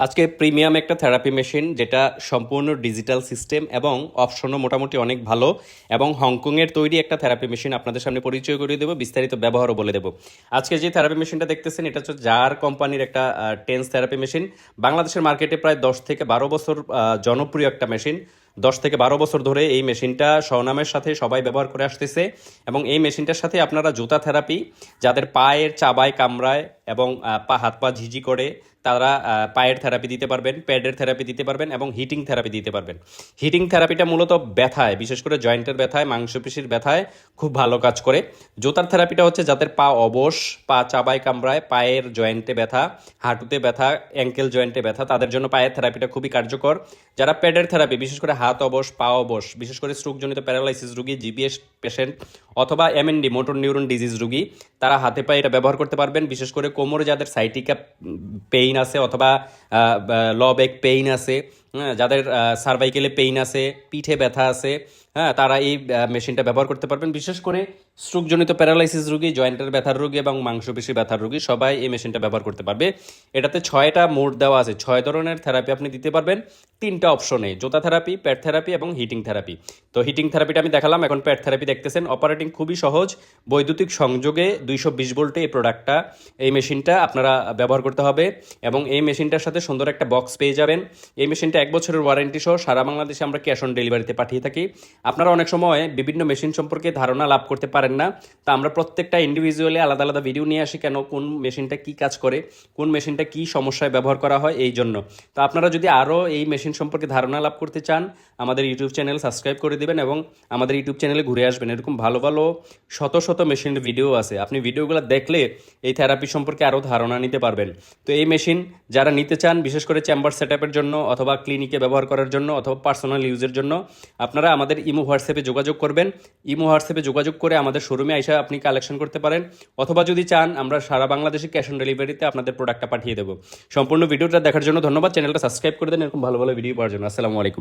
আজকে প্রিমিয়াম একটা therapy machine, যেটা সম্পূর্ণ ডিজিটাল সিস্টেম এবং অপশনও মোটামুটি অনেক ভালো এবং হংকংয়ের তৈরি একটা থেরাপি মেশিন আপনাদের সামনে পরিচয় করিয়ে দেবো, বিস্তারিত ব্যবহারও বলে দেবো। আজকে যে থেরাপি মেশিনটা দেখতেছেন, এটা হচ্ছে জার কোম্পানির একটা টেন্স থেরাপি মেশিন। বাংলাদেশের মার্কেটে প্রায় দশ থেকে বারো বছর জনপ্রিয় একটা মেশিন। দশ থেকে বারো বছর ধরে এই মেশিনটা স্বনামের সাথে সবাই ব্যবহার করে আসতেছে এবং এই মেশিনটার সাথে আপনারা জুতা থেরাপি, যাদের পায়ের চাবায় কামড়ায় এবং পা, হাত, পা ঝিঝি করে, তারা পায়ের থেরাপি দিতে পারবেন, প্যাডের থেরাপি দিতে পারবেন এবং হিটিং থেরাপি দিতে পারবেন। হিটিং থেরাপিটা মূলত ব্যথায়, বিশেষ করে জয়েন্টের ব্যথায়, মাংসপেশির ব্যথায় খুব ভালো কাজ করে। জোতার থেরাপিটা হচ্ছে যাদের পা অবশ, পা চাবায় কামড়ায়, পায়ের জয়েন্টে ব্যথা, হাঁটুতে ব্যথা, অ্যাঙ্কেল জয়েন্টে ব্যথা, তাদের জন্য পায়ের থেরাপিটা খুবই কার্যকর। যারা প্যাডের থেরাপি, বিশেষ করে হাত অবশ, পা অবশ, বিশেষ করে স্ট্রোকজনিত প্যারালাইসিস রুগী জিবিএস পেশেন্ট অথবা এমএনডি, মোটর নিউরন ডিজিজ রুগী, তারা হাতে পায়ে এটা ব্যবহার করতে পারবেন। বিশেষ করে কোমরে যাদের সাইটিকা পেইন আছে অথবা ল ব্যাক পেইন আছে যাদের সার্ভাইকেলে পেইন আছে, পিঠে ব্যথা আছে হ্যাঁ তারা এই মেশিনটা ব্যবহার করতে পারবেন। বিশেষ করে স্ট্রোকজনিত প্যারালাইসিস রোগী জয়েন্টের ব্যথার রোগী এবং মাংসপেশি ব্যথার রোগী, সবাই এই মেশিনটা ব্যবহার করতে পারবে। এটাতে ছয়টা মোড দেওয়া আছে। ছয় ধরনের থেরাপি আপনি দিতে পারবেন। তিনটা অপশনে জোতা থেরাপি প্যাড থেরাপি এবং হিটিং থেরাপি তো হিটিং থেরাপিটা আমি দেখালাম, এখন প্যাড থেরাপি দেখতেছেন। অপারেটিং খুবই সহজ। বৈদ্যুতিক সংযোগে দুইশো বিশ ভোল্টে এই প্রোডাক্টটা এই মেশিনটা আপনারা ব্যবহার করতে হবে এবং এই মেশিনটার সাথে সুন্দর একটা বক্স পেয়ে যাবেন। এই মেশিনটা এক বছরের ওয়ারেন্টি সহ সারা বাংলাদেশে আমরা ক্যাশ অন ডেলিভারিতে পাঠিয়ে থাকি। আপনারা অনেক সময় বিভিন্ন মেশিন সম্পর্কে ধারণা লাভ করতে পারেন না। তা আমরা প্রত্যেকটা ইন্ডিভিজুয়ালি আলাদা আলাদা ভিডিও নিয়ে আসি কেন, কোন মেশিনটা কি কাজ করে, কোন মেশিনটা কি সমস্যায় ব্যবহার করা হয়, এই জন্য। তো আপনারা যদি আরও এই মেশিন সম্পর্কে ধারণা লাভ করতে চান, আমাদের ইউটিউব চ্যানেল সাবস্ক্রাইব করে দিবেন এবং আমাদের ইউটিউব চ্যানেলে ঘুরে আসবেন। এরকম ভালো ভালো শত শত মেশিনের ভিডিও আছে। আপনি ভিডিওগুলো দেখলে এই থেরাপি সম্পর্কে আরও ধারণা নিতে পারবেন। তো এই মেশিন যারা নিতে চান, বিশেষ করে চেম্বার সেট জন্য অথবা ক্লিনিকে ব্যবহার করার জন্য অথবা পার্সোনাল ইউজের জন্য আপনারা আমাদের ইমো হোয়াটসঅ্যাপে যোগাযোগ করবেন। ইমো হোয়াটসঅ্যাপে যোগাযোগ করে আমাদের শোরুমে এসে আপনি কালেকশন করতে পারেন। অথবা যদি চান, আমরা সারা বাংলাদেশে ক্যাশ অন ডেলিভারিতে আপনাদের প্রোডাক্টটা পাঠিয়ে দেবো। সম্পূর্ণ ভিডিওটা দেখার জন্য ধন্যবাদ। চ্যানেলটা সাবস্ক্রাইব করে দেন, এরকম ভালো ভালো ভিডিও পাওয়ার জন্য। আসসালামু আলাইকুম।